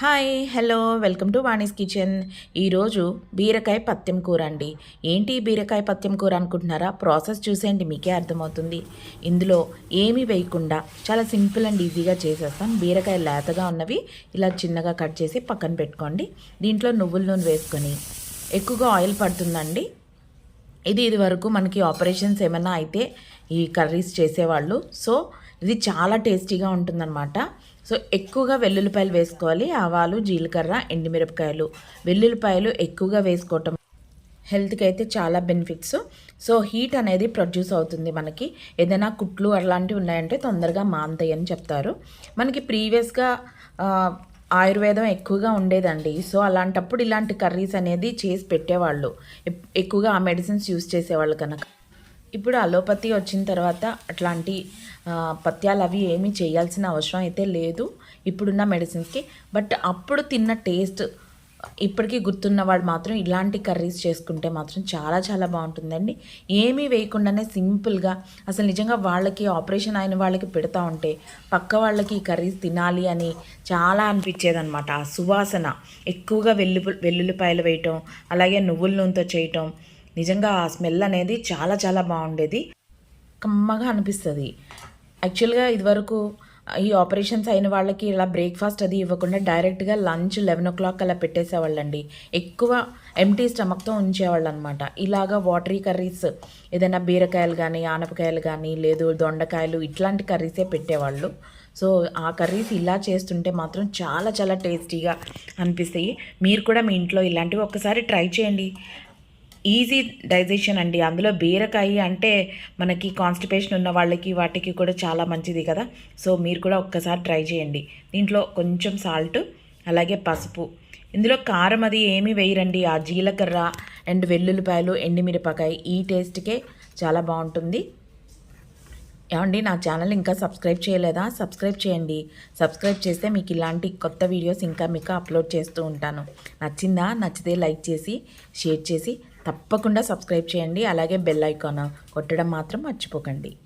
Hi hello welcome to Vani's kitchen. ఈరోజు బీరకాయ పత్యం కూర అండి. ఏంటి బీరకాయ పత్యం కూర అనుకుంటున్నారా? ప్రాసెస్ చూసేయండి మీకే అర్థమవుతుంది. ఇందులో ఏమీ వేయకుండా చాలా సింపుల్ అండ్ ఈజీగా చేసేస్తాం. బీరకాయ లేతగా ఉన్నవి ఇలా చిన్నగా కట్ చేసి పక్కన పెట్టుకోండి. దీంట్లో నువ్వుల నూనె వేసుకొని ఎక్కువగా ఆయిల్ పడుతుందండి. ఇది ఇది వరకు మనకి ఆపరేషన్స్ ఏమైనా అయితే ఈ కర్రీస్ చేసేవాళ్ళు. సో ఇది చాలా టేస్టీగా ఉంటుందన్నమాట. సో ఎక్కువగా వెల్లుల్లిపాయలు వేసుకోవాలి. ఆవాలు జీలకర్ర ఎండుమిరపకాయలు. వెల్లుల్లిపాయలు ఎక్కువగా వేసుకోవటం హెల్త్కి అయితే చాలా బెనిఫిట్స్. సో హీట్ అనేది ప్రొడ్యూస్ అవుతుంది మనకి. ఏదైనా కుట్లు అలాంటివి ఉన్నాయంటే తొందరగా మాంతాయి అని చెప్తారు. మనకి ప్రీవియస్గా ఆయుర్వేదం ఎక్కువగా ఉండేదండి. సో అలాంటప్పుడు ఇలాంటి కర్రీస్ అనేది చేసి పెట్టేవాళ్ళు. ఎక్కువగా ఆ మెడిసిన్స్ యూస్ చేసేవాళ్ళు కనుక. ఇప్పుడు అలోపతి వచ్చిన తర్వాత అట్లాంటి పత్యాలు అవి ఏమీ చేయాల్సిన అవసరం అయితే లేదు ఇప్పుడున్న మెడిసిన్స్కి. బట్ అప్పుడు తిన్న టేస్ట్ ఇప్పటికీ గుర్తున్నవాడు మాత్రం ఇలాంటి కర్రీస్ చేసుకుంటే మాత్రం చాలా చాలా బాగుంటుందండి. ఏమీ వేయకుండానే సింపుల్గా అసలు నిజంగా వాళ్ళకి ఆపరేషన్ అయిన వాళ్ళకి పెడతా ఉంటే పక్క వాళ్ళకి ఈ కర్రీస్ తినాలి అని చాలా అనిపించేదన్నమాట. ఆ సువాసన ఎక్కువగా వెల్లు వెల్లుల్లిపాయలు వేయటం అలాగే నువ్వుల నూనెతో చేయటం నిజంగా ఆ స్మెల్ అనేది చాలా చాలా బాగుండేది. కమ్మగా అనిపిస్తుంది. యాక్చువల్గా ఇదివరకు ఈ ఆపరేషన్స్ అయిన వాళ్ళకి ఇలా బ్రేక్ఫాస్ట్ అది ఇవ్వకుండా డైరెక్ట్గా లంచ్ లెవెన్ ఓ క్లాక్ అలా పెట్టేసేవాళ్ళండి. ఎక్కువ ఎంటీ స్టమక్తో ఉంచేవాళ్ళు అనమాట ఇలాగా వాటరీ కర్రీస్ ఏదైనా బీరకాయలు కానీ ఆనపకాయలు కానీ లేదు దొండకాయలు ఇట్లాంటి కర్రీసే పెట్టేవాళ్ళు. సో ఆ కర్రీస్ ఇలా చేస్తుంటే మాత్రం చాలా చాలా టేస్టీగా అనిపిస్తాయి. మీరు కూడా మీ ఇంట్లో ఇలాంటివి ఒక్కసారి ట్రై చేయండి. ఈజీ డైజెషన్ అండి. అందులో బీరకాయ అంటే మనకి కాన్స్టిపేషన్ ఉన్న వాళ్ళకి వాటికి కూడా చాలా మంచిది కదా. సో మీరు కూడా ఒక్కసారి ట్రై చేయండి. దీంట్లో కొంచెం సాల్ట్ అలాగే పసుపు. ఇందులో కారం అది ఏమీ వేయరండి. ఆ జీలకర్ర అండ్ వెల్లుల్లిపాయలు ఎండుమిరపకాయ ఈ టేస్ట్కే చాలా బాగుంటుంది. ఏమండి నా ఛానల్ ఇంకా సబ్స్క్రైబ్ చేయలేదా? సబ్స్క్రైబ్ చేయండి. సబ్స్క్రైబ్ చేస్తే మీకు ఇలాంటి కొత్త వీడియోస్ ఇంకా మీకు అప్లోడ్ చేస్తూ ఉంటాను. నచ్చిందా? నచ్చితే లైక్ చేసి షేర్ చేసి తప్పకుండా సబ్స్క్రైబ్ చేయండి. అలాగే బెల్ ఐకాన్ కొట్టడం మాత్రం మర్చిపోకండి.